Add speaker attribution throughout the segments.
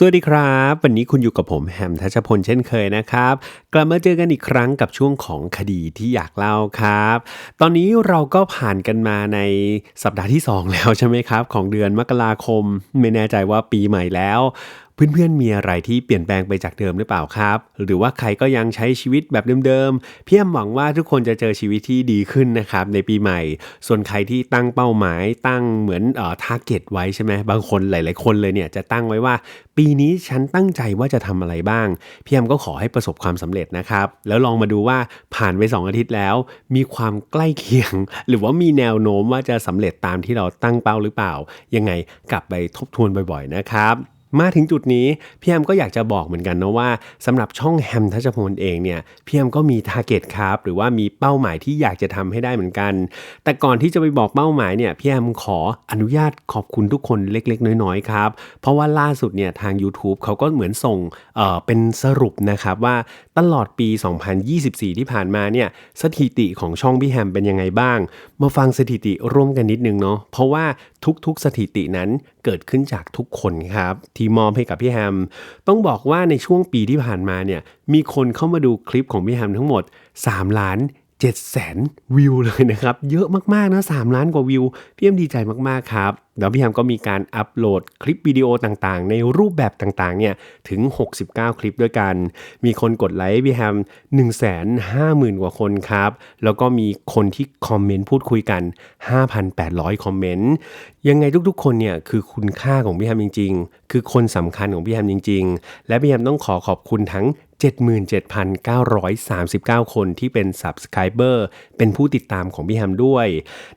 Speaker 1: สวัสดีครับ วันนี้คุณอยู่กับผมแฮมทัชพลเช่นเคยนะครับ กลับมาเจอกันอีกครั้งกับช่วงของคดีที่อยากเล่าครับ ตอนนี้เราก็ผ่านกันมาในสัปดาห์ที่ 2 แล้วใช่ไหมครับ ของเดือนมกราคม ไม่แน่ใจว่าปีใหม่แล้ว เพื่อนๆมีอะไรที่เปลี่ยนแปลงไปจากเดิมหรือเปล่าครับ หรือว่าใครก็ยังใช้ชีวิตแบบเดิมๆพี่แอมหวังว่าทุกคนจะเจอชีวิตที่ดีขึ้นนะครับในปีใหม่ ส่วนใครที่ตั้งเป้าหมายตั้งเหมือนเอ่อทาร์เก็ตไว้ใช่ไหมบางคนหลาย ๆ คนเลยเนี่ยจะตั้งไว้ว่า ปีนี้ฉันตั้งใจว่าจะทำอะไรบ้างพี่แอมก็ขอให้ประสบความสำเร็จนะครับแล้วลองมาดูว่าผ่านไป 2 อาทิตย์แล้ว มีความใกล้เคียง หรือว่ามีแนวโน้มว่าจะสำเร็จตามที่เราตั้งเป้าหรือเปล่า ยังไงกลับไปทบทวนบ่อย ๆ นะครับ มาถึงจุดนี้พี่แอมก็อยากจะบอกเหมือนกันนะว่าสำหรับช่องแฮมทัชพลเองเนี่ยพี่แอมก็มีทาร์เก็ตครับหรือว่ามีเป้าหมายที่อยากจะทำให้ได้เหมือนกัน แต่ก่อนที่จะไปบอกเป้าหมายเนี่ยพี่แอมขออนุญาตขอบคุณทุกคนเล็ก ๆ น้อยๆครับ เพราะว่าล่าสุดเนี่ยทาง YouTube เขาก็เหมือนส่งเอ่อเป็นสรุปนะครับว่าตลอดปี 2024 ที่ผ่านมาเนี่ยสถิติของช่องพี่แฮมเป็นยังไงบ้าง มาฟังสถิติร่วมกันนิดนึงเนาะเพราะว่าทุกๆสถิตินั้นเกิดขึ้นจากทุกคนครับ ที่มอมให้กับพี่แฮม ต้องบอกว่าในช่วงปีที่ผ่านมาเนี่ยมีคนเข้ามาดูคลิปของพี่แฮมทั้งหมด3ล้าน 7แสนวิวเลยนะครับ เยอะมาก ๆ นะ 3 ล้านกว่าวิว พี่แฮมดีใจมาก ๆ ครับ แล้วพี่แฮมก็มีการอัปโหลดคลิปวิดีโอต่างๆ ในรูปแบบต่าง ๆ เนี่ย ถึง 69 คลิปด้วยกัน มีคนกดไลค์พี่แฮม1 5 0 0 0 0 กว่าคนครับ แล้วก็มีคนที่คอมเมนต์พูดคุยกัน 5,800 คอมเมนต์ ยังไงทุกๆ คนเนี่ย คือคุณค่าของพี่แฮมจริง ๆ คือคนสำคัญของพี่แฮมจริง ๆ และพี่แฮมต้องขอขอบคุณทั้ง 77,939 คนที่เป็น Subscriber เป็นผู้ติดตามของพี่แฮมด้วย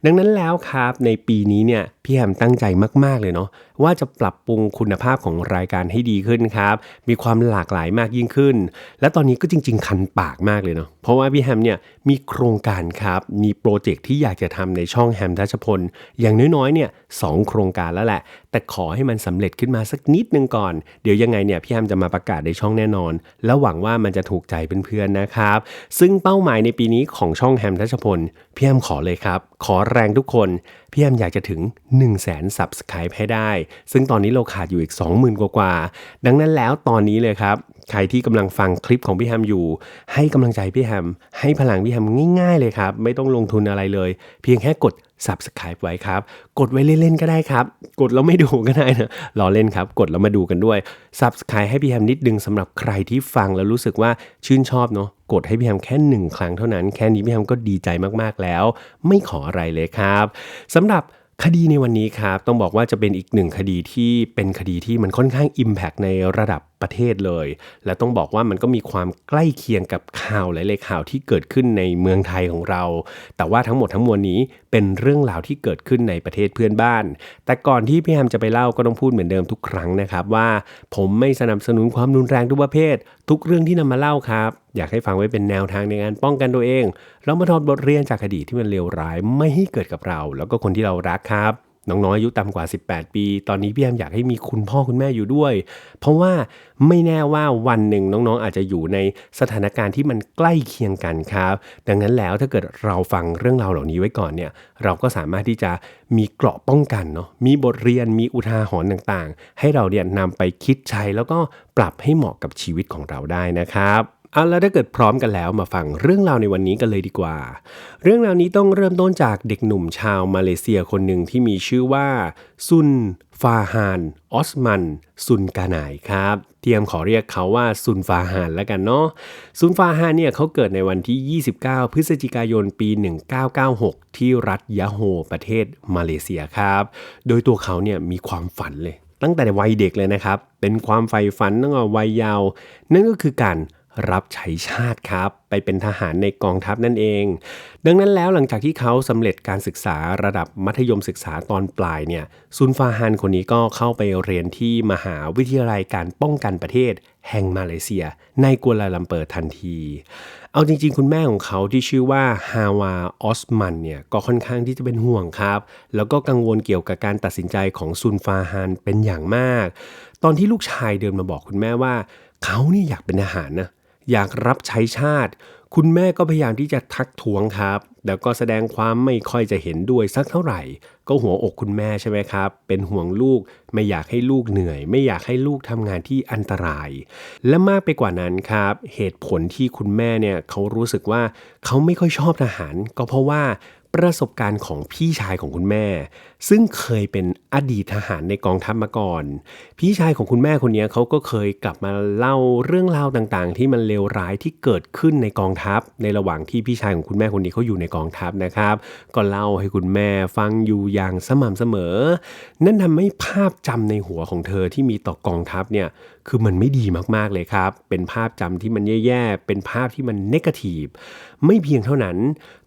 Speaker 1: ดังนั้นแล้วครับในปีนี้เนี่ยพี่แฮมตั้งใจมาก ๆ เลยเนาะว่าจะปรับปรุงคุณภาพของรายการให้ดีขึ้นครับ มีความหลากหลายมากยิ่งขึ้น และตอนนี้ก็จริง ๆ คันปากมากเลยเนาะเพราะว่าพี่แฮมเนี่ยมีโครงการครับ มีโปรเจกต์ที่อยากจะทำในช่องแฮมทัชพล อย่างน้อยๆเนี่ยสองโครงการแล้วแหละ แต่ขอให้มันสำเร็จขึ้นมาสักนิดนึงก่อน เดี๋ยวยังไงเนี่ยพี่แฮมจะมาประกาศในช่องแน่นอน แล้วหวังว่ามันจะถูกใจเพื่อนๆนะครับ ซึ่งเป้าหมายในปีนี้ของช่องแฮมทัชพลพี่แฮมขอเลยครับขอแรงทุกคนพี่แอมอยากจะถึง1 0 0 0 0แสน Subscribe ให้ได้ ซึ่งตอนนี้เราขาดอยู่อีก 20,000 กว่ากว่าดังนั้นแล้วตอนนี้เลยครับ ใครที่กำลังฟังคลิปของพี่แฮมอยู่ ให้กำลังใจพี่แฮม ให้พลังพี่แฮมง่าย ๆ เลยครับ ไม่ต้องลงทุนอะไรเลย เพียงแค่กด Subscribe ไว้ครับ กดไว้เล่นๆก็ได้ครับ กดแล้วไม่ดูก็ได้นะรอเล่นครับ กดแล้วมาดูกันด้วย Subscribe ให้พี่แฮมนิดนึงสำหรับใครที่ฟังแล้วรู้สึกว่าชื่นชอบเนาะกดให้พี่แฮมแค่หนึ่งครั้งเท่านั้น แค่นี้พี่แฮมก็ดีใจมากๆแล้ว ไม่ขออะไรเลยครับสำหรับ คดีในวันนี้ครับ ต้องบอกว่าจะเป็นอีกหนึ่งคดีที่เป็นคดีที่มันค่อนข้าง Impact ในระดับ ประเทศเลย และต้องบอกว่ามันก็มีความใกล้เคียงกับข่าวหลายๆข่าวที่เกิดขึ้นในเมืองไทยของเรา แต่ว่าทั้งหมดทั้งมวลนี้เป็นเรื่องราวที่เกิดขึ้นในประเทศเพื่อนบ้าน แต่ก่อนที่พี่แฮมจะไปเล่าก็ต้องพูดเหมือนเดิมทุกครั้งนะครับว่า ผมไม่สนับสนุนความรุนแรงทุกประเภท ทุกเรื่องที่นำมาเล่าครับ อยากให้ฟังไว้เป็นแนวทางในการป้องกันตัวเอง แล้วมาถอดบทเรียนจากคดีที่มันเลวร้ายไม่ให้เกิดกับเรา แล้วก็คนที่เรารักครับ น้องๆอายุต่ำกว่า 18 ปี ตอนนี้พี่แอมอยากให้มีคุณพ่อคุณแม่อยู่ด้วย เพราะว่าไม่แน่ว่าวันหนึ่งน้องๆ อาจจะอยู่ในสถานการณ์ที่มันใกล้เคียงกันครับ ดังนั้นแล้วถ้าเกิดเราฟังเรื่องราวเหล่านี้ไว้ก่อนเนี่ย เราก็สามารถที่จะมีเกราะป้องกันเนาะ มีบทเรียน มีอุทาหรณ์ต่างๆ ให้เราเนี่ยนำไปคิดใช้แล้วก็ปรับให้เหมาะกับชีวิตของเราได้นะครับ เอาแล้วถ้าเกิดพร้อมกันแล้วมาฟังเรื่องราวในวันนี้กันเลยดีกว่า เรื่องราวนี้ต้องเริ่มต้นจากเด็กหนุ่มชาวมาเลเซียคนหนึ่งที่มีชื่อว่า ซุน ฟาฮานออสมัน ซุนกาไนายครับ เตรียมขอเรียกเขาว่าซุนฟาฮานแล้วกันเนาะซุนฟาฮานเนี่ยเขาเกิดในวันที่ 29 พฤศจิกายนปี 1996 ที่รัฐยะโฮประเทศมาเลเซียครับ โดยตัวเขาเนี่ยมีความฝันเลย ตั้งแต่วัยเด็กเลยนะครับเป็นความใฝ่ฝันตั้งแต่วัยเยาว์นั่นก็คือการ รับใช้ชาติครับ ไปเป็นทหารในกองทัพนั่นเอง ดังนั้นแล้วหลังจากที่เขาสำเร็จการศึกษาระดับมัธยมศึกษาตอนปลายเนี่ยซุนฟาฮันคนนี้ก็เข้าไปเรียนที่มหาวิทยาลัยการป้องกันประเทศ แห่งมาเลเซีย ในกัวลาลัมเปอร์ทันที เอาจริงๆ คุณแม่ของเขาที่ชื่อว่าฮาวาออสมันเนี่ยก็ค่อนข้างที่จะเป็นห่วงครับ แล้วก็กังวลเกี่ยวกับการตัดสินใจของซุนฟาฮันเป็นอย่างมาก ตอนที่ลูกชายเดินมาบอกคุณแม่ว่า เขานี่อยากเป็นทหารนะ อยากรับใช้ชาติ คุณแม่ก็พยายามที่จะทักท้วงครับ แล้วก็แสดงความไม่ค่อยจะเห็นด้วยสักเท่าไหร่ ก็หัวอกคุณแม่ใช่ไหมครับ เป็นห่วงลูก ไม่อยากให้ลูกเหนื่อย ไม่อยากให้ลูกทำงานที่อันตราย และมากไปกว่านั้นครับ เหตุผลที่คุณแม่เนี่ยเขารู้สึกว่าเขาไม่ค่อยชอบทหาร ก็เพราะว่า ประสบการณ์ของพี่ชายของคุณแม่ ซึ่งเคยเป็นอดีตทหารในกองทัพมาก่อน พี่ชายของคุณแม่คนนี้เขาก็เคยกลับมาเล่าเรื่องราวต่างๆ ที่มันเลวร้ายที่เกิดขึ้นในกองทัพ ในระหว่างที่พี่ชายของคุณแม่คนนี้เขาอยู่ในกองทัพนะครับ ก็เล่าให้คุณแม่ฟังอยู่อย่างสม่ำเสมอ นั่นทำให้ภาพจำในหัวของเธอที่มีต่อกองทัพเนี่ยคือมันไม่ดีมากๆเลยครับ เป็นภาพจำที่มันแย่ๆ เป็นภาพที่มันเนกาทีฟ ไม่เพียงเท่านั้น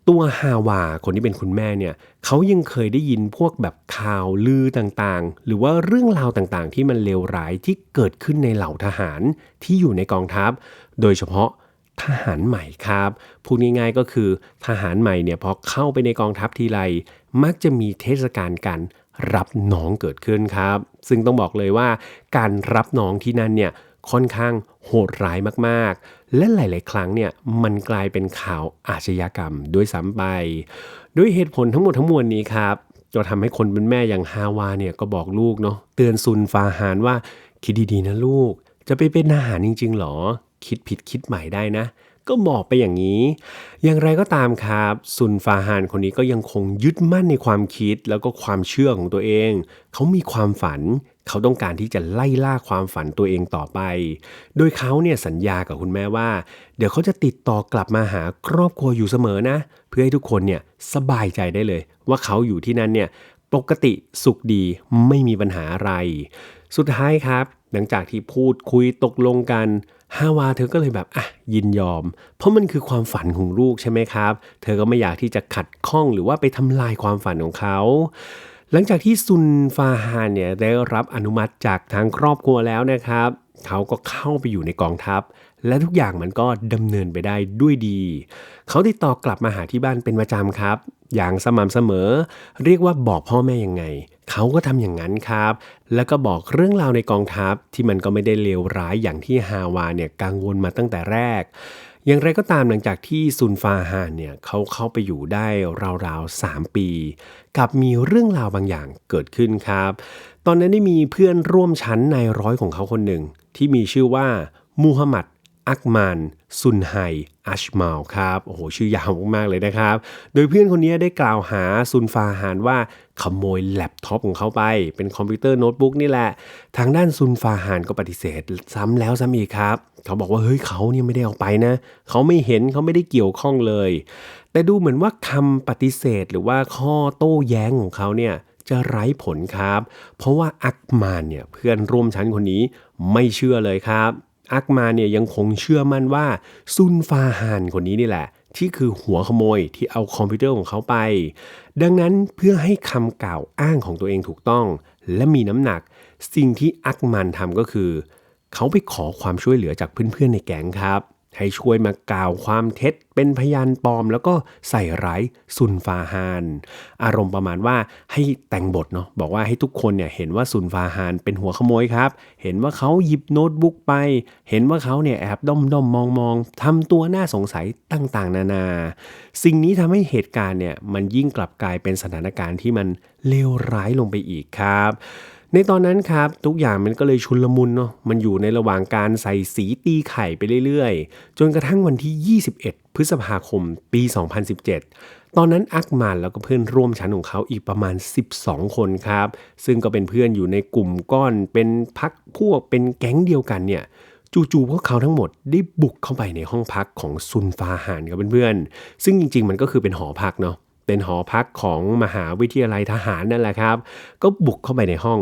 Speaker 1: ตัวฮาวาคนที่เป็นคุณแม่เนี่ยเขายังเคยได้ยินพวกแบบข่าวลือต่างๆ หรือว่าเรื่องราวต่างๆ ที่มันเลวร้ายที่เกิดขึ้นในเหล่าทหารที่อยู่ในกองทัพ โดยเฉพาะทหารใหม่ครับ พูดง่ายๆก็คือทหารใหม่เนี่ยพอเข้าไปในกองทัพทีไรมักจะมีเทศกาลการรับน้องเกิดขึ้นครับ ซึ่งต้องบอกเลยว่าการรับน้องที่นั่นเนี่ย ค่อนข้างโหดร้ายมากๆ และหลาย ๆ ครั้งเนี่ยมันกลายเป็นข่าวอาชญากรรมด้วยซ้ำไป ด้วยเหตุผลทั้งหมดทั้งมวลนี้ครับก็ทำให้คนเป็นแม่อย่างฮาวาเนี่ยก็บอกลูกเนาะเตือนซุนฟาฮานว่าคิดดี ๆ นะลูก จะไปเป็นทหารจริง ๆ หรอ คิดผิดคิดใหม่ได้นะ ก็บอกไปอย่างนี้ อย่างไรก็ตามครับซุนฟาฮานคนนี้ก็ยังคงยึดมั่นในความคิดแล้วก็ความเชื่อของตัวเอง เขามีความฝัน เขาต้องการที่จะไล่ล่าความฝันตัวเองต่อไป โดยเขาเนี่ยสัญญากับคุณแม่ว่า เดี๋ยวเขาจะติดต่อกลับมาหาครอบครัวอยู่เสมอนะ เพื่อให้ทุกคนเนี่ยสบายใจได้เลย ว่าเขาอยู่ที่นั่นเนี่ยปกติสุขดีไม่มีปัญหาอะไร สุดท้ายครับ หลังจากที่พูดคุยตกลงกันฮาวาเธอก็เลยแบบอะยินยอม เพราะมันคือความฝันของลูกใช่ไหมครับ เธอก็ไม่อยากที่จะขัดข้องหรือว่าไปทำลายความฝันของเขา หลังจากที่ซุนฟาฮานเนี่ยได้รับอนุมัติจากทางครอบครัวแล้วนะครับ เขาก็เข้าไปอยู่ในกองทัพ และทุกอย่างมันก็ดำเนินไปได้ด้วยดี เขาติดต่อกลับมาหาที่บ้านเป็นประจำครับ อย่างสม่ำเสมอ เรียกว่าบอกพ่อแม่ยังไง เขาก็ทำอย่างนั้นครับ แล้วก็บอกเรื่องราวในกองทัพที่มันก็ไม่ได้เลวร้ายอย่างที่ฮาวาเนี่ยกังวลมาตั้งแต่แรก อย่างไรก็ตามหลังจากที่ซุนฟาฮานเนี่ยเขาเข้าไปอยู่ได้ราวๆ 3 ปี กับมีเรื่องราวบางอย่างเกิดขึ้นครับ ตอนนั้นได้มีเพื่อนร่วมชั้นในร้อยของเขาคนหนึ่ง ที่มีชื่อว่ามูฮัมหมัด อักมานซุนไฮอัชมาลครับโอ้โหชื่อยาวมากๆเลยนะครับ โดยเพื่อนคนนี้ได้กล่าวหาซุนฟาฮานว่าขโมยแล็ปท็อปของเขาไป เป็นคอมพิวเตอร์โน้ตบุ๊กนี่แหละ ทางด้านซุนฟาฮานก็ปฏิเสธซ้ำแล้วซ้ำอีกครับ เขาบอกว่าเฮ้ยเขาเนี่ยไม่ได้เอาไปนะ เขาไม่เห็นเขาไม่ได้เกี่ยวข้องเลย แต่ดูเหมือนว่าคำปฏิเสธหรือว่าข้อโต้แย้งของเขาเนี่ยจะไร้ผลครับ เพราะว่าอักมานเนี่ยเพื่อนร่วมชั้นคนนี้ไม่เชื่อเลยครับ อักมาเนี่ยยังคงเชื่อมั่นว่าซุนฟาฮานคนนี้นี่แหละ ที่คือหัวขโมยที่เอาคอมพิวเตอร์ของเขาไป ดังนั้นเพื่อให้คำกล่าวอ้างของตัวเองถูกต้อง และมีน้ำหนัก สิ่งที่อักมานทำก็คือ เขาไปขอความช่วยเหลือจากเพื่อนๆในแก๊งครับ ให้ช่วยมากล่าวความเท็จเป็นพยานปลอม แล้วก็ใส่ร้ายซุนฟาฮาน อารมณ์ประมาณว่าให้แต่งบทเนาะบอกว่าให้ทุกคนเนี่ยเห็นว่าซุนฟาฮานเป็นหัวขโมยครับ เห็นว่าเขาหยิบโน้ตบุ๊กไป เห็นว่าเขาเนี่ยแอบด้อมด้อมมองมองทำตัวน่าสงสัยต่างๆ นานา สิ่งนี้ทำให้เหตุการณ์เนี่ยมันยิ่งกลับกลายเป็นสถานการณ์ที่มันเลวร้ายลงไปอีกครับ ในตอนนั้นครับทุกอย่างมันก็เลยชุนลมุนเนาะมันอยู่ในระหว่างการใส่สีตีไข่ไปเรื่อยๆ จนกระทั่งวันที่ 21 พฤษภาคมปี 2017 ตอนนั้นอักมานแล้วก็เพื่อนร่วมชั้นของเขาอีกประมาณ 12 คนครับ ซึ่งก็เป็นเพื่อนอยู่ในกลุ่มก้อน เป็นพักพวกเป็นแก๊งเดียวกันเนี่ยจู่ๆพวกเขาทั้งหมดได้บุกเข้าไปในห้องพักของซุนฟาฮานกับเพื่อนๆซึ่งจริงๆ มันก็คือเป็นหอพักเนาะ เป็นหอพักของมหาวิทยาลัยทหารนั่นแหละครับ ก็บุกเข้าไปในห้อง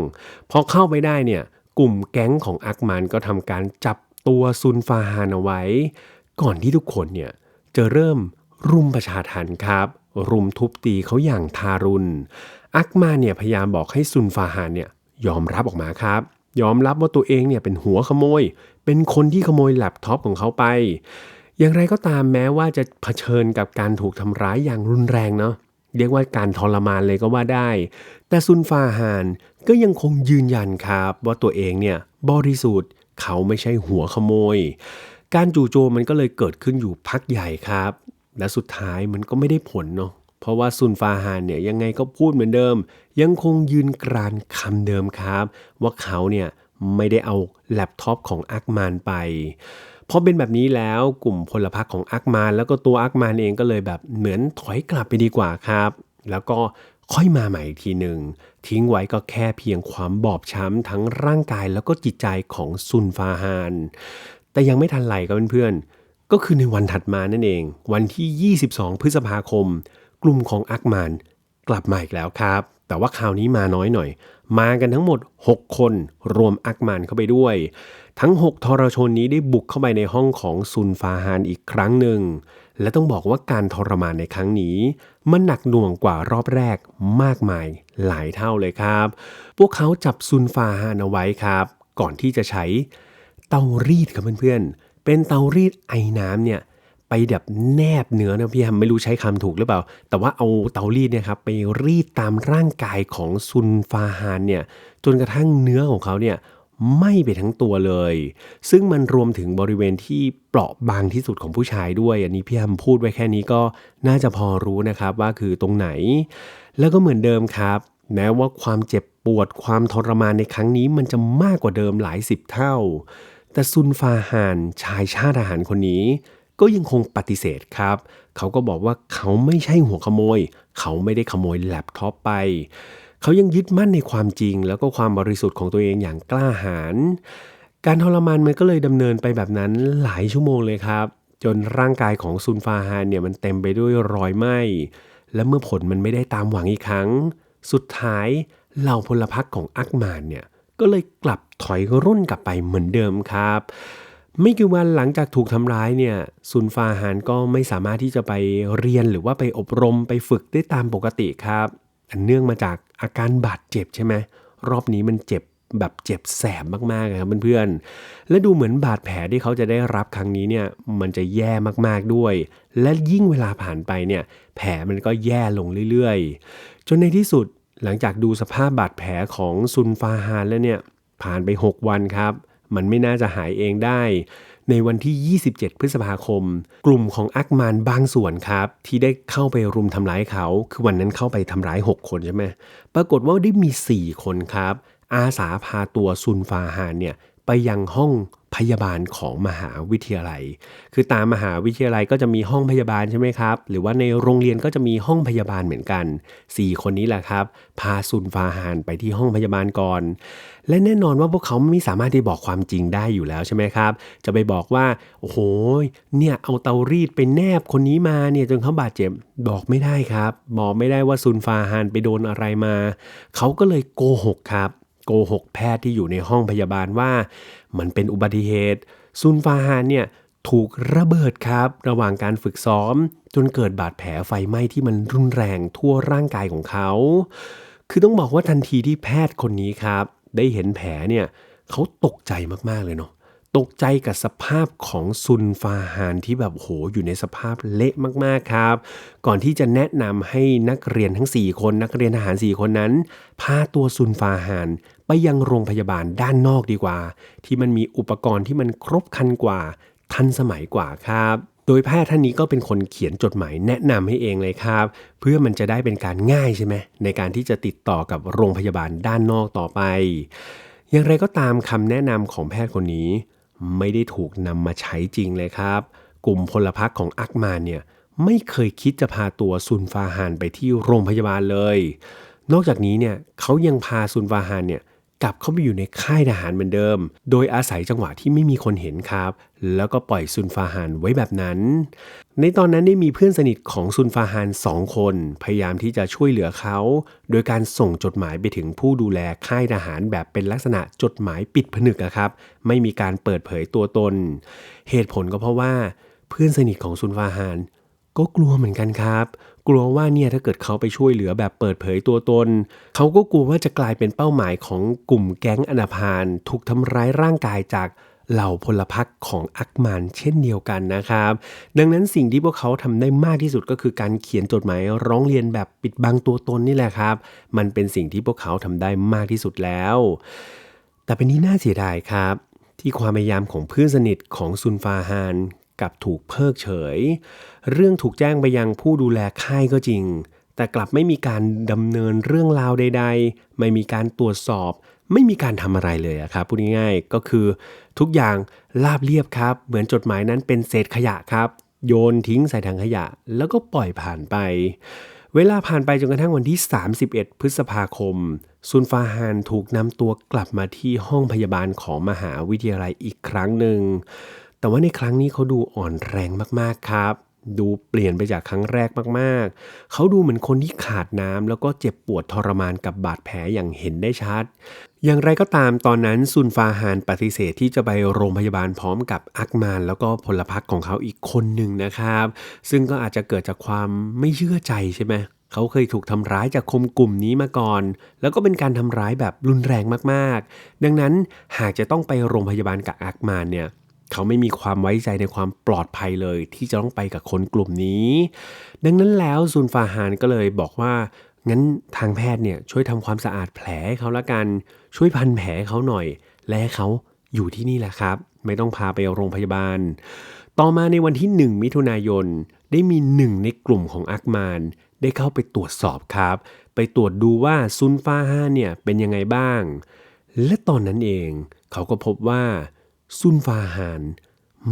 Speaker 1: พอเข้าไปได้เนี่ยกลุ่มแก๊งของอักมานก็ทำการจับตัวซุนฟาฮานเอาไว้ ก่อนที่ทุกคนเนี่ยจะเริ่มรุมประชาทันครับ รุมทุบตีเขาอย่างทารุณ อักมานเนี่ยพยายามบอกให้ซุนฟาฮานเนี่ยยอมรับออกมาครับ ยอมรับว่าตัวเองเนี่ยเป็นหัวขโมย เป็นคนที่ขโมยแล็ปท็อปของเขาไป อย่างไรก็ตามแม้ว่าจะเผชิญกับการถูกทำร้ายอย่างรุนแรงเนาะเรียกว่าการทรมานเลยก็ว่าได้ แต่ซุนฟาฮานก็ยังคงยืนยันครับ ว่าตัวเองเนี่ยบริสุทธิ์เขาไม่ใช่หัวขโมย การจู่โจมมันก็เลยเกิดขึ้นอยู่พักใหญ่ครับ และสุดท้ายมันก็ไม่ได้ผลเนาะเพราะว่าซุนฟาฮานเนี่ยยังไงก็พูดเหมือนเดิม ยังคงยืนกรานคำเดิมครับ ว่าเขาเนี่ยไม่ได้เอาแล็ปท็อปของอักมานไป พอเป็นแบบนี้แล้วกลุ่มพลพรรคของอักมาน แล้วก็ตัวอักมานเองก็เลยแบบเหมือนถอยกลับไปดีกว่าครับ แล้วก็ค่อยมาใหม่อีกทีหนึ่งทิ้งไว้ก็แค่เพียงความบอบช้ำทั้งร่างกายแล้วก็จิตใจของซุนฟาฮาน แต่ยังไม่ทันไรก็เพื่อนๆก็คือในวันถัดมานั่นเอง วันที่ 22 พฤษภาคม กลุ่มของอักมานกลับมาอีกแล้วครับ แต่ว่าคราวนี้มาน้อยหน่อย มากันทั้งหมด 6 คนรวมอักมานเข้าไปด้วย ทั้ง 6 ทรชนนี้ได้บุกเข้าไปในห้องของซุนฟาฮานอีกครั้งหนึ่ง และต้องบอกว่าการทรมานในครั้งนี้ มันหนักหน่วงกว่ารอบแรกมากมายหลายเท่าเลยครับ พวกเขาจับซุนฟาฮานเอาไว้ครับ ก่อนที่จะใช้เตารีดครับเพื่อนๆ เป็นเตารีดไอ้น้ำเนี่ยไปแบบแนบเนื้อนะพี่แฮมไม่รู้ใช้คำถูกหรือเปล่า แต่ว่าเอาเตารีดเนี่ยครับไปรีดตามร่างกายของซุนฟาฮานเนี่ยจนกระทั่งเนื้อของเขาเนี่ย ไหม้ไปทั้งตัวเลย ซึ่งมันรวมถึงบริเวณที่เปราะบางที่สุดของผู้ชายด้วย อันนี้พี่แฮมพูดไว้แค่นี้ก็น่าจะพอรู้นะครับว่าคือตรงไหน แล้วก็เหมือนเดิมครับ แม้ว่าความเจ็บปวดความทรมานในครั้งนี้มันจะมากกว่าเดิมหลายสิบเท่า แต่ซุนฟาฮานชายชาติทหารคนนี้ ก็ยังคงปฏิเสธครับ เขาก็บอกว่าเขาไม่ใช่หัวขโมย เขาไม่ได้ขโมยแล็ปท็อปไป เขายังยึดมั่นในความจริง แล้วก็ความบริสุทธิ์ของตัวเองอย่างกล้าหาญการทรมานมันก็เลยดำเนินไปแบบนั้นหลายชั่วโมงเลยครับ จนร่างกายของซุนฟาฮานเนี่ยมันเต็มไปด้วยรอยไหม้และเมื่อผลมันไม่ได้ตามหวังอีกครั้ง สุดท้ายเหล่าพลพรรคของอักมานเนี่ยก็เลยกลับถอยร่นกลับไปเหมือนเดิมครับ ไม่กี่วันหลังจากถูกทำร้ายเนี่ยซุนฟาฮานก็ไม่สามารถที่จะไปเรียนหรือว่าไปอบรมไปฝึกได้ตามปกติครับ อันเนื่องมาจากอาการบาดเจ็บใช่ไหมรอบนี้มันเจ็บแบบเจ็บแสบมากๆครับเพื่อนๆ และดูเหมือนบาดแผลที่เขาจะได้รับครั้งนี้เนี่ยมันจะแย่มากๆด้วย และยิ่งเวลาผ่านไปเนี่ยแผลมันก็แย่ลงเรื่อยๆ จนในที่สุดหลังจากดูสภาพบาดแผลของซุนฟาฮานแล้วเนี่ยผ่านไป 6 วันครับ มันไม่น่าจะหายเองได้ ในวันที่ 27 พฤษภาคม กลุ่มของอักมานบางส่วนครับ ที่ได้เข้าไปรุมทำร้ายเขา คือวันนั้นเข้าไปทำร้าย 6 คนใช่ไหมปรากฏว่าได้มี 4 คนครับ อาสาพาตัวซุนฟาฮานเนี่ย ไปยังห้องพยาบาลของมหาวิทยาลัย คือตามมหาวิทยาลัยก็จะมีห้องพยาบาลใช่ไหมครับ หรือว่าในโรงเรียนก็จะมีห้องพยาบาลเหมือนกัน 4 คนนี้แหละครับ พาซุนฟาฮานไปที่ห้องพยาบาลก่อน และแน่นอนว่าพวกเขาไม่สามารถที่บอกความจริงได้อยู่แล้วใช่ไหมครับ จะไปบอกว่า โอ้โห เนี่ยเอาเตารีดไปแนบคนนี้มาเนี่ยจนเขาบาดเจ็บ บอกไม่ได้ครับ บอกไม่ได้ว่าซุนฟาฮานไปโดนอะไรมา เขาก็เลยโกหกครับ โกหกแพทย์ที่อยู่ในห้องพยาบาลว่า มันเป็นอุบัติเหตุ ซุนฟาฮานเนี่ยถูกระเบิดครับ ระหว่างการฝึกซ้อม จนเกิดบาดแผลไฟไหม้ที่มันรุนแรงทั่วร่างกายของเขา คือต้องบอกว่าทันทีที่แพทย์คนนี้ครับ ได้เห็นแผลเนี่ยเขาตกใจมากๆเลยเนาะตกใจกับสภาพของซุนฟาฮานที่แบบโหอยู่ในสภาพเละมากๆครับ ก่อนที่จะแนะนำให้นักเรียนทั้ง 4 คน นักเรียนทหาร 4 คนนั้น พาตัวซุนฟาฮาน ไปยังโรงพยาบาลด้านนอกดีกว่า ที่มันมีอุปกรณ์ที่มันครบครันกว่า ทันสมัยกว่าครับ โดยแพทย์ท่านนี้ก็เป็นคนเขียนจดหมายแนะนำให้เองเลยครับ เพื่อมันจะได้เป็นการง่ายใช่ไหมในการที่จะติดต่อกับโรงพยาบาลด้านนอกต่อไป อย่างไรก็ตามคำแนะนำของแพทย์คนนี้ ไม่ได้ถูกนำมาใช้จริงเลยครับ กลุ่มพลพรรคของอักมานเนี่ยไม่เคยคิดจะพาตัวซุนฟาฮานไปที่โรงพยาบาลเลย นอกจากนี้เนี่ยเขายังพาซุนฟาฮานเนี่ย กลับเข้าไปอยู่ในค่ายทหารเหมือนเดิม โดยอาศัยจังหวะที่ไม่มีคนเห็นครับ แล้วก็ปล่อยซุนฟาฮานไว้แบบนั้น ในตอนนั้นได้มีเพื่อนสนิทของซุนฟาฮานสองคน พยายามที่จะช่วยเหลือเขา โดยการส่งจดหมายไปถึงผู้ดูแลค่ายทหารแบบเป็นลักษณะจดหมายปิดผนึกอะครับ ไม่มีการเปิดเผยตัวตน เหตุผลก็เพราะว่าเพื่อนสนิทของซุนฟาฮาน ก็กลัวเหมือนกันครับ กลัวว่าเนี่ยถ้าเกิดเขาไปช่วยเหลือแบบเปิดเผยตัวตน เขาก็กลัวว่าจะกลายเป็นเป้าหมายของกลุ่มแก๊งอนาพานถูกทำร้ายร่างกายจากเหล่าพลพรรคของอักมานเช่นเดียวกันนะครับ ดังนั้นสิ่งที่พวกเขาทำได้มากที่สุดก็คือการเขียนจดหมายร้องเรียนแบบปิดบังตัวตนนี่แหละครับ มันเป็นสิ่งที่พวกเขาทำได้มากที่สุดแล้ว แต่เป็นที่น่าเสียดายครับ ที่ความพยายามของเพื่อนสนิทของซุนฟาฮาน กับถูกเพิกเฉย เรื่องถูกแจ้งไปยังผู้ดูแลค่ายก็จริง แต่กลับไม่มีการดำเนินเรื่องราวใด ๆ ไม่มีการตรวจสอบ ไม่มีการทำอะไรเลยครับพูดง่ายๆก็คือ ทุกอย่างราบเรียบครับ เหมือนจดหมายนั้นเป็นเศษขยะครับ โยนทิ้งใส่ถังขยะ แล้วก็ปล่อยผ่านไป เวลาผ่านไปจนกระทั่งวันที่ 31 พฤษภาคมซุนฟาฮานถูกนำตัวกลับมาที่ห้องพยาบาลของมหาวิทยาลัยอีกครั้งหนึ่ง แต่ว่าในครั้งนี้เขาดูอ่อนแรงมากๆครับ ดูเปลี่ยนไปจากครั้งแรกมากๆ เขาดูเหมือนคนที่ขาดน้ำแล้วก็เจ็บปวดทรมานกับบาดแผลอย่างเห็นได้ชัด อย่างไรก็ตามตอนนั้นซุนฟาฮานปฏิเสธที่จะไปโรงพยาบาลพร้อมกับอักมาน แล้วก็พลพรรคของเขาอีกคนหนึ่งนะครับ ซึ่งก็อาจจะเกิดจากความไม่เชื่อใจใช่ไหมเขาเคยถูกทำร้ายจากคมกลุ่มนี้มาก่อน แล้วก็เป็นการทำร้ายแบบรุนแรงมากๆ ดังนั้นหากจะต้องไปโรงพยาบาลกับอักมานเนี่ย เขาไม่มีความไว้ใจในความปลอดภัยเลย ที่จะต้องไปกับคนกลุ่มนี้ ดังนั้นแล้วซุนฟาฮานก็เลยบอกว่างั้นทางแพทย์เนี่ยช่วยทำความสะอาดแผลให้เขาละกัน ช่วยพันแผลเขาหน่อย และให้เขาอยู่ที่นี่แหละครับ ไม่ต้องพาไปโรงพยาบาล ต่อมาในวันที่ 1 มิถุนายนได้มีหนึ่งในกลุ่มของอักมานได้เข้าไปตรวจสอบครับ ไปตรวจดูว่าซุนฟาฮานเนี่ยเป็นยังไงบ้าง และตอนนั้นเองเขาก็พบว่า ซุนฟาฮาน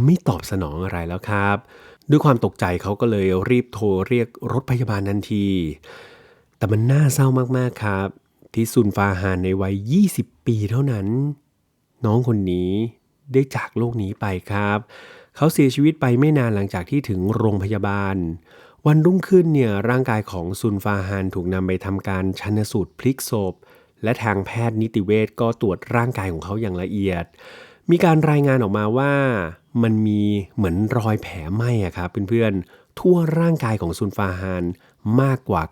Speaker 1: ไม่ตอบสนองอะไรแล้วครับ ด้วยความตกใจเขาก็เลยรีบโทรเรียกรถพยาบาลทันที แต่มันน่าเศร้ามากๆครับ ที่ซุนฟาฮานในวัย 20 ปีเท่านั้น น้องคนนี้ได้จากโลกนี้ไปครับ เขาเสียชีวิตไปไม่นานหลังจากที่ถึงโรงพยาบาล วันรุ่งขึ้นเนี่ยร่างกายของซุนฟาฮานถูกนำไปทำการชันสูตรพลิกศพ และทางแพทย์นิติเวชก็ตรวจร่างกายของเขาอย่างละเอียด มีการรายงานออกมาว่ามันมีเหมือนรอยแผลไหม้อะครับเพื่อนๆ ทั่วร่างกายของซุนฟาฮานมากกว่า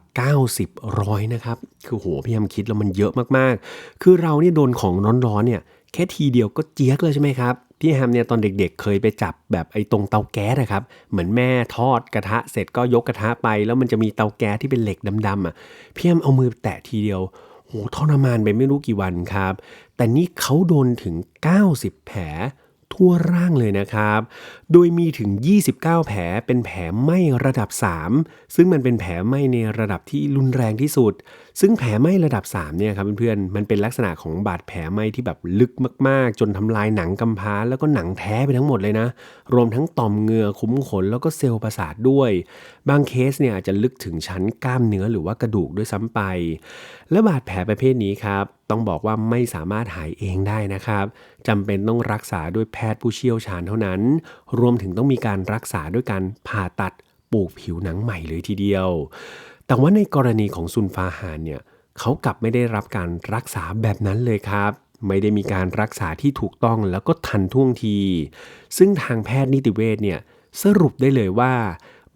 Speaker 1: 90ร้อยนะครับ คือโหพี่ยมคิดแล้วมันเยอะมากๆ คือเราเนี่ยโดนของร้อนๆเนี่ยแค่ทีเดียวก็เจี๊ยกเลยใช่ไหมครับพี่แฮมเนี่ยตอนเด็กๆ เคยไปจับแบบไอ้ตรงเตาแก๊สนะครับ เหมือนแม่ทอดกระทะเสร็จก็ยกกระทะไป แล้วมันจะมีเตาแก๊สที่เป็นเหล็กดำๆอะพี่แฮมเอามือแตะทีเดียว โหทรมานไปไม่รู้กี่วันครับ แต่นี่เขาโดนถึง 90 แผล ทั่วร่างเลยนะครับ โดยมีถึง 29 แผลเป็นแผลไหม้ระดับ 3 ซึ่งมันเป็นแผลไหม้ในระดับที่รุนแรงที่สุด ซึ่งแผลไหม้ระดับ 3 เนี่ยครับเพื่อนๆ มันเป็นลักษณะของบาดแผลไหม้ที่แบบลึกมากๆ จนทำลายหนังกำพร้าแล้วก็หนังแท้ไปทั้งหมดเลยนะ รวมทั้งต่อมเหงื่อคุ้มขนแล้วก็เซลล์ประสาทด้วย บางเคสเนี่ยอาจจะลึกถึงชั้นกล้ามเนื้อหรือว่ากระดูกด้วยซ้ำไป และบาดแผลประเภทนี้ครับ ต้องบอกว่าไม่สามารถหายเองได้นะครับจำเป็นต้องรักษาด้วยแพทย์ผู้เชี่ยวชาญเท่านั้น รวมถึงต้องมีการรักษาด้วยการผ่าตัดปลูกผิวหนังใหม่เลยทีเดียว แต่ว่าในกรณีของซุนฟาฮานเนี่ยเขากลับไม่ได้รับการรักษาแบบนั้นเลยครับ ไม่ได้มีการรักษาที่ถูกต้องแล้วก็ทันท่วงที ซึ่งทางแพทย์นิติเวชเนี่ยสรุปได้เลยว่า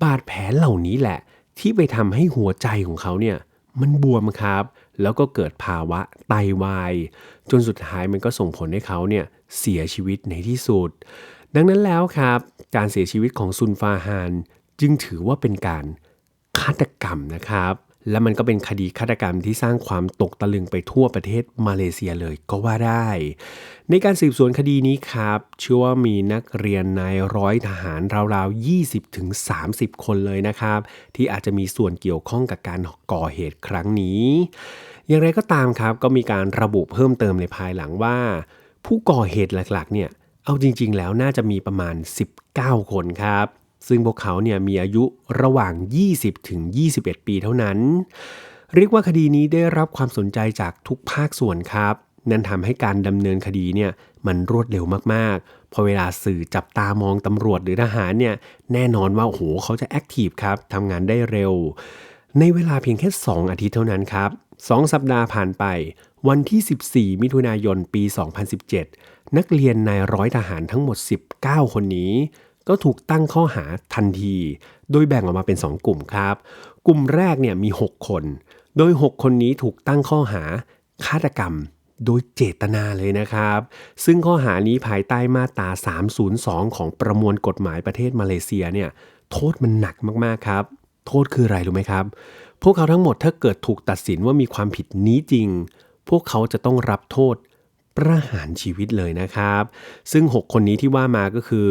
Speaker 1: บาดแผลเหล่านี้แหละ ที่ไปทำให้หัวใจของเขาเนี่ย มันบวมครับ แล้วก็เกิดภาวะไตวาย จนสุดท้ายมันก็ส่งผลให้เขาเนี่ยเสียชีวิตในที่สุด ดังนั้นแล้วครับ การเสียชีวิตของซุนฟาฮานจึงถือว่าเป็นการฆาตกรรมนะครับ และมันก็เป็นคดีฆาตกรรมที่สร้างความตกตะลึงไปทั่วประเทศมาเลเซียเลยก็ว่าได้ ในการสืบสวนคดีนี้ครับเชื่อว่ามีนักเรียนนายร้อยทหารราวๆ 20-30 คนเลยนะครับ ที่อาจจะมีส่วนเกี่ยวข้องกับการก่อเหตุครั้งนี้ อย่างไรก็ตามครับก็มีการระบุเพิ่มเติมในภายหลังว่า ผู้ก่อเหตุหลักๆเนี่ยเอาจริง ๆ แล้วน่าจะมีประมาณ 19 คนครับ ซึ่งพวกเขาเนี่ยมีอายุระหว่าง 20 ถึง 21 ปีเท่านั้น เรียกว่าคดีนี้ได้รับความสนใจจากทุกภาคส่วนครับ นั่นทำให้การดำเนินคดีเนี่ยมันรวดเร็วมากๆ พอเวลาสื่อจับตามองตำรวจหรือทหารเนี่ยแน่นอนว่าโอ้โหเขาจะแอคทีฟครับทำงานได้เร็ว ในเวลาเพียงแค่ 2 อาทิตย์เท่านั้นครับ 2 สัปดาห์ผ่านไป วันที่ 14 มิถุนายนปี 2017 นักเรียนนายร้อยทหารทั้งหมด 19 คนนี้ ก็ถูกตั้งข้อหาทันที โดยแบ่งออกมาเป็น 2 กลุ่มครับ กลุ่มแรกเนี่ยมี 6 คน โดย 6 คนนี้ถูกตั้งข้อหาฆาตกรรมโดยเจตนาเลยนะครับ ซึ่งข้อหานี้ภายใต้มาตรา 302 ของประมวลกฎหมายประเทศมาเลเซียเนี่ยโทษมันหนักมากๆครับ โทษคืออะไรรู้ไหมครับ พวกเขาทั้งหมดถ้าเกิดถูกตัดสินว่ามีความผิดนี้จริง พวกเขาจะต้องรับโทษประหารชีวิตเลยนะครับ ซึ่ง 6 คนนี้ที่ว่ามาก็คือ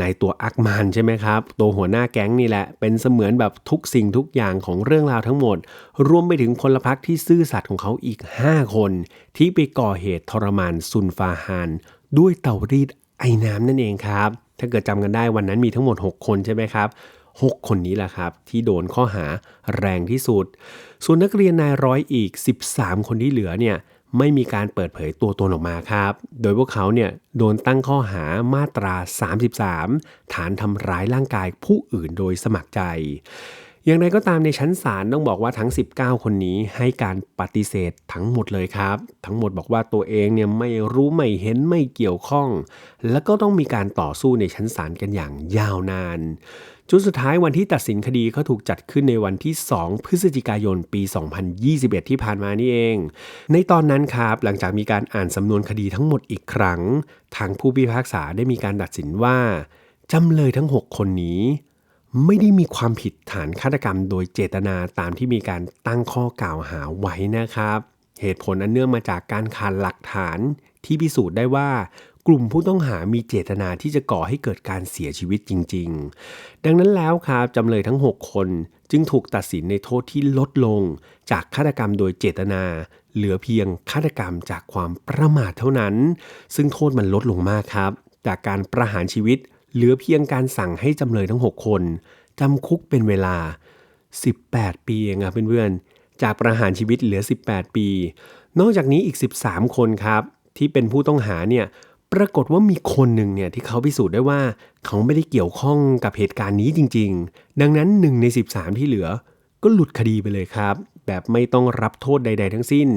Speaker 1: นายตัวอักมานใช่ไหมครับ ตัวหัวหน้าแก๊งนี่แหละ เป็นเสมือนแบบทุกสิ่งทุกอย่างของเรื่องราวทั้งหมด รวมไปถึงพลพรรคที่ซื่อสัตย์ของเขาอีก 5 คน ที่ไปก่อเหตุทรมานซุนฟาฮาน ด้วยเตารีดไอ้น้ำนั่นเองครับ ถ้าเกิดจำกันได้วันนั้นมีทั้งหมด 6 คนใช่ไหมครับ 6 คนนี้แหละครับ ที่โดนข้อหาแรงที่สุด ส่วนนักเรียนนายร้อยอีก 13 คนที่เหลือเนี่ย ไม่มีการเปิดเผยตัวตนออกมาครับ โดยพวกเขาเนี่ยโดนตั้งข้อหามาตรา 33 ฐานทำร้ายร่างกายผู้อื่นโดยสมัครใจ อย่างไรก็ตามในชั้นศาลต้องบอกว่าทั้ง 19 คนนี้ให้การปฏิเสธทั้งหมดเลยครับ ทั้งหมดบอกว่าตัวเองเนี่ยไม่รู้ไม่เห็นไม่เกี่ยวข้อง แล้วก็ต้องมีการต่อสู้ในชั้นศาลกันอย่างยาวนาน จุดสุดท้ายวันที่ตัดสินคดีเขาถูกจัดขึ้นในวันที่ 2 พฤศจิกายนปี 2021 ที่ผ่านมานี่เอง ในตอนนั้นครับ หลังจากมีการอ่านสำนวนคดีทั้งหมดอีกครั้ง ทางผู้พิพากษาได้มีการตัดสินว่า จำเลยทั้ง 6 คนนี้ ไม่ได้มีความผิดฐานฆาตกรรมโดยเจตนาตามที่มีการตั้งข้อกล่าวหาไว้นะครับ เหตุผลอันเนื่องมาจากการขาดหลักฐานที่พิสูจน์ได้ว่า กลุ่มผู้ต้องหามีเจตนาที่จะก่อให้เกิดการเสียชีวิตจริง ๆ ดังนั้นแล้วครับจำเลยทั้ง 6 คนจึงถูกตัดสินในโทษที่ลดลง จากฆาตกรรมโดยเจตนา เหลือเพียงฆาตกรรมจากความประมาทเท่านั้น ซึ่งโทษมันลดลงมากครับ จากการประหารชีวิต เหลือเพียงการสั่งให้จำเลยทั้ง 6 คนจำคุกเป็นเวลา 18 ปีเองครับเพื่อนๆ จากประหารชีวิตเหลือ 18 ปี นอกจากนี้อีก 13 คนครับ ที่เป็นผู้ต้องหาเนี่ย ปรากฏว่ามีคนหนึ่งเนี่ยที่เขาพิสูจน์ได้ว่าเขาไม่ได้เกี่ยวข้องกับเหตุการณ์นี้จริง ๆ ดังนั้น1ใน13 ที่เหลือก็หลุดคดีไปเลยครับ แบบไม่ต้องรับโทษใด ๆ ทั้งสิ้น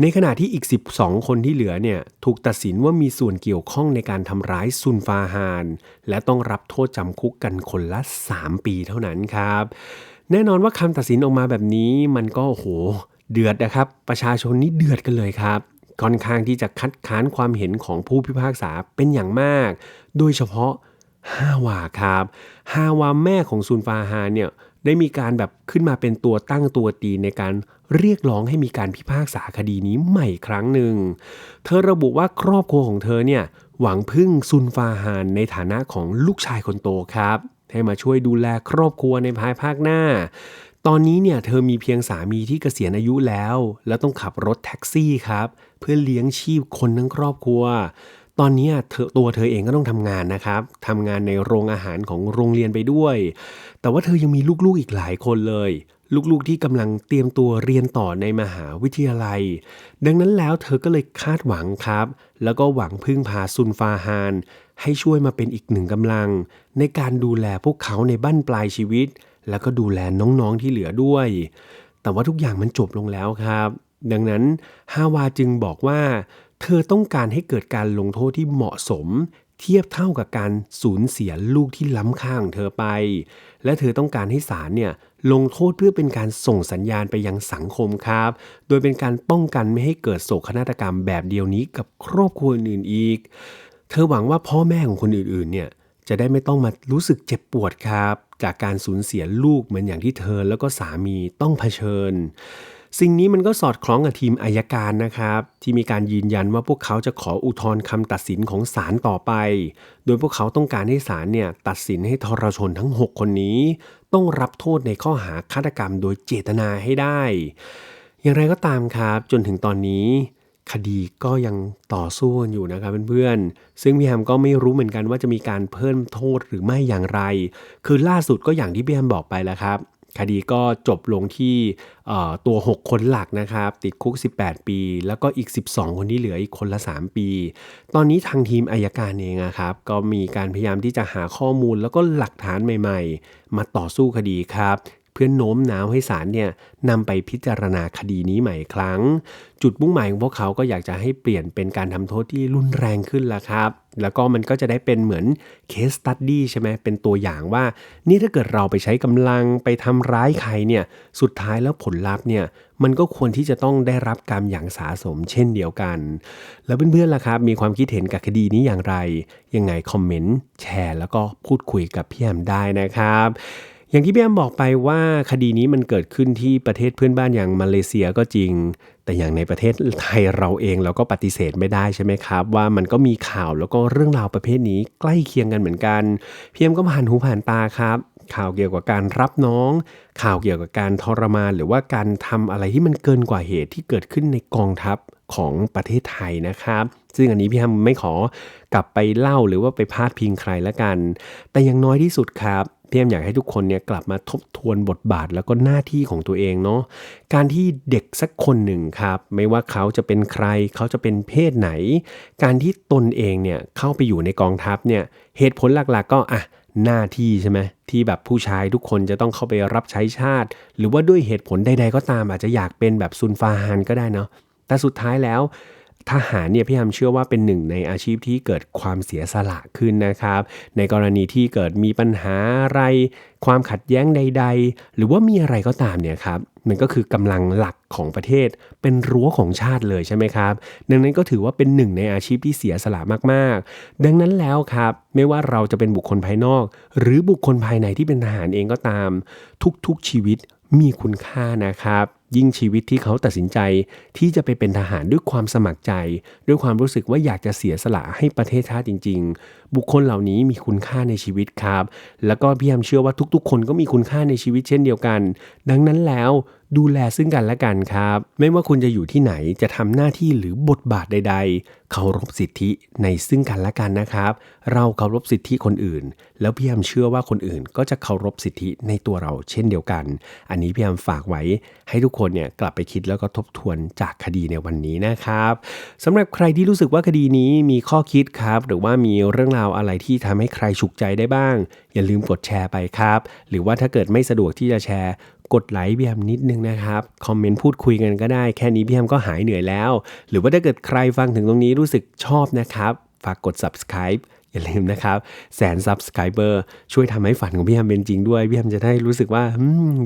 Speaker 1: ในขณะที่อีก 12 คนที่เหลือเนี่ยถูกตัดสินว่ามีส่วนเกี่ยวข้องในการทำร้ายซุนฟาฮาน และต้องรับโทษจำคุกกันคนละ 3 ปีเท่านั้นครับ แน่นอนว่าคำตัดสินออกมาแบบนี้มันก็โหเดือดนะครับ ประชาชนนี่เดือดกันเลยครับ ค่อนข้างที่จะคัดค้านความเห็นของผู้พิพากษาเป็นอย่างมาก โดยเฉพาะฮาวาครับฮาวาแม่ของซุนฟาฮาเนี่ยได้มีการแบบขึ้นมาเป็นตัวตั้งตัวตีในการเรียกร้องให้มีการพิพากษาคดีนี้ใหม่ครั้งหนึ่ง เธอระบุว่าครอบครัวของเธอเนี่ยหวังพึ่งซุนฟาฮานในฐานะของลูกชายคนโตครับ ให้มาช่วยดูแลครอบครัวในภายภาคหน้า ตอนนี้เนี่ยเธอมีเพียงสามีที่เกษียณอายุแล้ว แล้วต้องขับรถแท็กซี่ครับ เพื่อเลี้ยงชีพคนทั้งครอบครัว ตอนนี้เธอตัวเธอเองก็ต้องทำงานนะครับทำงานในโรงอาหารของโรงเรียนไปด้วย แต่ว่าเธอยังมีลูกๆอีกหลายคนเลย ลูกๆที่กำลังเตรียมตัวเรียนต่อในมหาวิทยาลัย ดังนั้นแล้วเธอก็เลยคาดหวังครับ แล้วก็หวังพึ่งพาซุนฟาฮานให้ช่วยมาเป็นอีกหนึ่งกำลัง ในการดูแลพวกเขาในบั้นปลายชีวิต แล้วก็ดูแลน้องๆที่เหลือด้วย แต่ว่าทุกอย่างมันจบลงแล้วครับ ดังนั้นฮาวาจึงบอกว่า เธอต้องการให้เกิดการลงโทษที่เหมาะสม เทียบเท่ากับการสูญเสียลูกที่ล้ำค่าของเธอไป และเธอต้องการให้ศาลเนี่ยลงโทษเพื่อเป็นการส่งสัญญาณไปยังสังคมครับ โดยเป็นการป้องกันไม่ให้เกิดโศกนาฏกรรมแบบเดียวนี้กับครอบครัวอื่นอีก เธอหวังว่าพ่อแม่ของคนอื่นๆเนี่ย จะได้ไม่ต้องมารู้สึกเจ็บปวดครับ จากการสูญเสียลูกเหมือนอย่างที่เธอแล้วก็สามีต้องเผชิญ สิ่งนี้มันก็สอดคล้องกับทีมอายการนะครับ ที่มีการยืนยันว่าพวกเขาจะขออุทธรณ์คำตัดสินของศาลต่อไป โดยพวกเขาต้องการให้ศาลเนี่ยตัดสินให้ทรชนทั้ง 6 คนนี้ ต้องรับโทษในข้อหาฆาตกรรมโดยเจตนาให้ได้ อย่างไรก็ตามครับ จนถึงตอนนี้ คดีก็ยังต่อสู้อยู่นะครับเพื่อนๆ ซึ่งพี่แฮมก็ไม่รู้เหมือนกันว่าจะมีการเพิ่มโทษหรือไม่อย่างไร คือล่าสุดก็อย่างที่พี่แฮมบอกไปแล้วครับ คดีก็จบลงที่ตัว 6 คนหลักนะครับ ติดคุก 18 ปี แล้วก็อีก 12 คนที่เหลืออีกคนละ 3 ปี ตอนนี้ทางทีมอายการเองนะครับ ก็มีการพยายามที่จะหาข้อมูลแล้วก็หลักฐานใหม่ ๆ มาต่อสู้คดีครับ พื่อโน้มน้าวให้ศาลเนี่ยนำไปพิจารณาคดีนี้ใหม่ครั้ง จุดมุ่งหมายของพวกเขาก็อยากจะให้เปลี่ยนเป็นการทำโทษที่รุนแรงขึ้นละครับ แล้วก็มันก็จะได้เป็นเหมือนเคสตัดดี้ใช่ไหมเป็นตัวอย่างว่า นี่ถ้าเกิดเราไปใช้กำลังไปทำร้ายใครเนี่ยสุดท้ายแล้วผลลัพธ์เนี่ยมันก็ควรที่จะต้องได้รับกรรมอย่างสาสมเช่นเดียวกัน แล้วเพื่อนๆล่ะครับ มีความคิดเห็นกับคดีนี้อย่างไร ยังไงคอมเมนต์แชร์ แล้วก็พูดคุยกับพี่แอมได้นะครับ อย่างที่พี่แอมบอกไปว่าคดีนี้มันเกิดขึ้นที่ประเทศเพื่อนบ้านอย่างมาเลเซียก็จริง แต่อย่างในประเทศไทยเราเองเราก็ปฏิเสธไม่ได้ใช่ไหมครับ ว่ามันก็มีข่าวแล้วก็เรื่องราวประเภทนี้ใกล้เคียงกันเหมือนกันพี่แอมก็ผ่านหูผ่านตาครับ ข่าวเกี่ยวกับการรับน้อง ข่าวเกี่ยวกับการทรมาน หรือว่าการทำอะไรที่มันเกินกว่าเหตุที่เกิดขึ้นในกองทัพของประเทศไทยนะครับ ซึ่งอันนี้พี่แฮมไม่ขอกลับไปเล่าหรือว่าไปพาดพิงใครละกัน แต่อย่างน้อยที่สุดครับพี่แอมอยากให้ทุกคนเนี่ยกลับมาทบทวนบทบาทแล้วก็หน้าที่ของตัวเองเนาะการที่เด็กสักคนหนึ่งครับ ไม่ว่าเขาจะเป็นใคร เขาจะเป็นเพศไหน การที่ตนเองเนี่ยเข้าไปอยู่ในกองทัพเนี่ยเหตุผลหลักๆ ก็อะ หน้าที่ใช่ไหมที่แบบผู้ชายทุกคนจะต้องเข้าไปรับใช้ชาติ หรือว่าด้วยเหตุผลใดๆก็ตามอาจจะอยากเป็นแบบซุนฟาฮานก็ได้เนาะแต่สุดท้ายแล้วทหารเนี่ยพี่ฮัมเชื่อว่าเป็นหนึ่งในอาชีพที่เกิดความเสียสละขึ้นนะครับ ในกรณีที่เกิดมีปัญหาอะไร ความขัดแย้งใด ๆ หรือว่ามีอะไรก็ตามเนี่ยครับ มันก็คือกำลังหลักของประเทศ เป็นรั้วของชาติเลยใช่ไหมครับ ดังนั้นก็ถือว่าเป็นหนึ่งในอาชีพที่เสียสละมากๆ ดังนั้นแล้วครับ ไม่ว่าเราจะเป็นบุคคลภายนอก หรือบุคคลภายในที่เป็นทหารเองก็ตาม ทุกๆชีวิตมีคุณค่านะครับ ยิ่งชีวิตที่เขาตัดสินใจที่จะไปเป็นทหารด้วยความสมัครใจ ด้วยความรู้สึกว่าอยากจะเสียสละให้ประเทศชาติจริง ๆ บุคคลเหล่านี้มีคุณค่าในชีวิตครับ แล้วก็พี่ยามเชื่อว่าทุกๆ คนก็มีคุณค่าในชีวิตเช่นเดียวกัน ดังนั้นแล้วดูแลซึ่งกันและกันครับ ไม่ว่าคุณจะอยู่ที่ไหนจะทำหน้าที่หรือบทบาทใด ๆ เคารพสิทธิในซึ่งกันและกันนะครับ เราเคารพสิทธิคนอื่น แล้วพี่ยามเชื่อว่าคนอื่นก็จะเคารพสิทธิในตัวเราเช่นเดียวกัน อันนี้พี่ยามฝากไว้ให้ทุกคนเนี่ยกลับไปคิดแล้วก็ทบทวนจากคดีในวันนี้นะครับสำหรับใครที่รู้สึกว่าคดีนี้มีข้อคิดครับ หรือว่ามีเรื่องราวอะไรที่ทำให้ใครฉุกใจได้บ้าง อย่าลืมกดแชร์ไปครับ หรือว่าถ้าเกิดไม่สะดวกที่จะแชร์กดไลค์พี่แฮมนิดนึงนะครับ คอมเมนต์พูดคุยกันก็ได้ แค่นี้พี่แฮมก็หายเหนื่อยแล้ว หรือว่าถ้าเกิดใครฟังถึงตรงนี้รู้สึกชอบนะครับ ฝากกด subscribe อย่าลืมนะครับแสน subscriber ช่วยทำให้ฝันของพี่แฮมเป็นจริงด้วย พี่แฮมจะได้รู้สึกว่า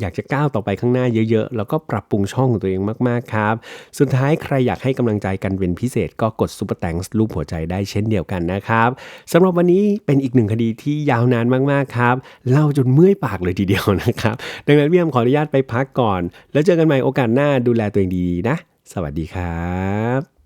Speaker 1: อยากจะก้าวต่อไปข้างหน้าเยอะๆ แล้วก็ปรับปรุงช่องของตัวเองมากๆครับ สุดท้ายใครอยากให้กำลังใจกันเป็นพิเศษก็กด super thanks รูปหัวใจได้เช่นเดียวกันนะครับสำหรับวันนี้เป็นอีกหนึ่งคดีที่ยาวนานมากๆครับเล่าจนเมื่อยปากเลยทีเดียวนะครับ ดังนั้นพี่แฮมขออนุญาตไปพักก่อน แล้วเจอกันใหม่โอกาสหน้าดูแลตัวเองดีๆนะ สวัสดีครับ